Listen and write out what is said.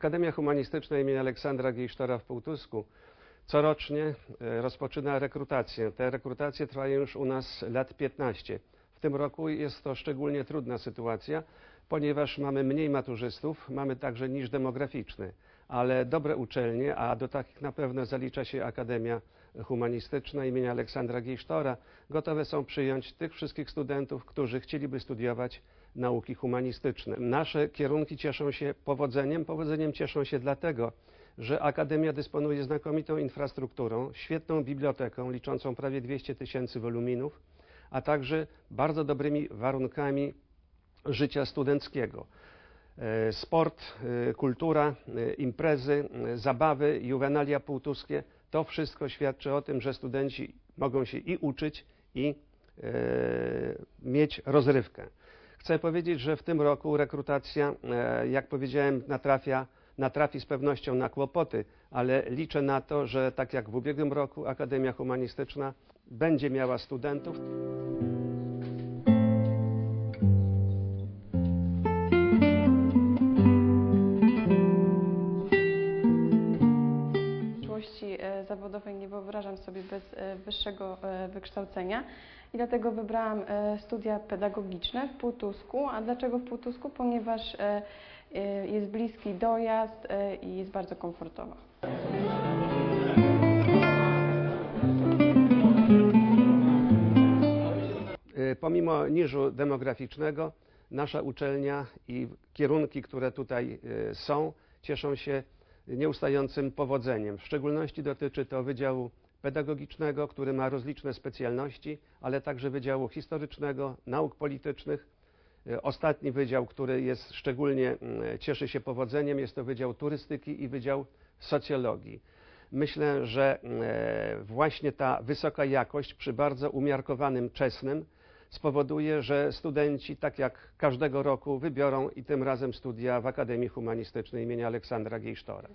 Akademia Humanistyczna im. Aleksandra Giejsztora w Półtusku corocznie e, rozpoczyna rekrutację. Te rekrutacje trwają już u nas lat 15. W tym roku jest to szczególnie trudna sytuacja, ponieważ mamy mniej maturzystów, mamy także niż demograficzny, ale dobre uczelnie, a do takich na pewno zalicza się Akademia Humanistyczna im. Aleksandra Giejsztora, gotowe są przyjąć tych wszystkich studentów, którzy chcieliby studiować nauki humanistyczne. Nasze kierunki cieszą się powodzeniem. Powodzeniem cieszą się dlatego, że Akademia dysponuje znakomitą infrastrukturą, świetną biblioteką liczącą prawie 200 tysięcy woluminów, a także bardzo dobrymi warunkami życia studenckiego. E, Sport, e, kultura, e, imprezy, zabawy, juwenalia półtuskie to wszystko świadczy o tym, że studenci mogą się i uczyć, i mieć rozrywkę. Chcę powiedzieć, że w tym roku rekrutacja, e, jak powiedziałem, natrafia, natrafi z pewnością na kłopoty, ale liczę na to, że tak jak w ubiegłym roku Akademia Humanistyczna będzie miała studentów. Wyobrażam sobie bez e, wyższego e, wykształcenia i dlatego wybrałam e, studia pedagogiczne w Półtusku. A dlaczego w Półtusku? Ponieważ jest bliski dojazd i jest bardzo komfortowo. Y, Pomimo niżu demograficznego, nasza uczelnia i kierunki, które tutaj są, cieszą się nieustającym powodzeniem. W szczególności dotyczy to Wydziału Pedagogicznego, który ma rozliczne specjalności, ale także Wydziału Historycznego, Nauk Politycznych. Y, Ostatni wydział, który jest szczególnie mm, cieszy się powodzeniem, jest to Wydział Turystyki i Wydział Socjologii. Myślę, że e, właśnie ta wysoka jakość przy bardzo umiarkowanym czesnym spowoduje, że studenci, tak jak każdego roku, wybiorą i tym razem studia w Akademii Humanistycznej im. Aleksandra Giejsztora.